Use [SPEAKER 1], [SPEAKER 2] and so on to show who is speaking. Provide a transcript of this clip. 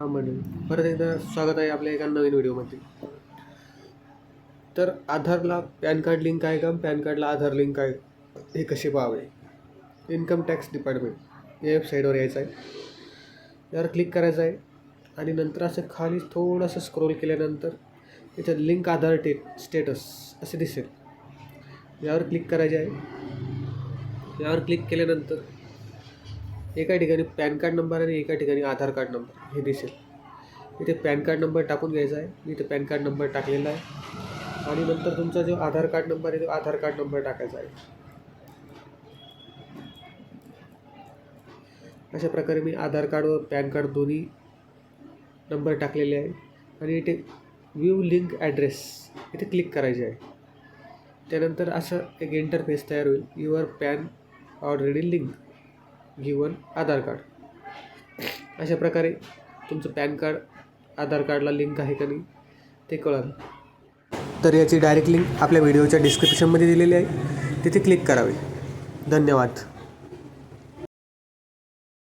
[SPEAKER 1] हां मंडळी. परत एकदा स्वागत आहे आपल्या एका नवीन व्हिडिओमध्ये. तर आधारला पॅन कार्ड लिंक आहे का? पॅन कार्डला आधार लिंक आहे. हे कसे पाहावे? Income tax department. या वेबसाईटवर यायचं आहे. यावर क्लिक करायचं आहे. आणि नंतर असं खाली थोडंसं स्क्रोल केल्यानंतर इथं लिंक आधार टे स्टेटस असे दिसेल. यावर क्लिक करायचे आहे. यावर क्लिक केल्यानंतर एका ठिकाणी पॅन कार्ड नंबर आणि एका ठिकाणी आधार कार्ड नंबर हे दिसेल. इथे पॅन कार्ड नंबर टाकून घ्यायचा आहे. मी इथे पॅन कार्ड नंबर टाकलेला आहे. आणि नंतर तुमचा जो आधार कार्ड नंबर आहे तो आधार कार्ड नंबर टाकायचा आहे. अशा प्रकारे मी आधार कार्ड व पॅन कार्ड दोन्ही नंबर टाकलेले आहे. आणि इथे व्ह्यू लिंक ॲड्रेस इथे क्लिक करायचे आहे. त्यानंतर असं एक इंटरफेस तयार होईल. Your PAN already link given Aadhaar card. अशा प्रकारे तुमचं पॅन कार्ड आधार कार्डला लिंक आहे का नाही ते कळाल. तर याची डायरेक्ट लिंक आपल्या व्हिडिओच्या डिस्क्रिप्शनमध्ये दिलेली आहे. तिथे क्लिक करावे. धन्यवाद.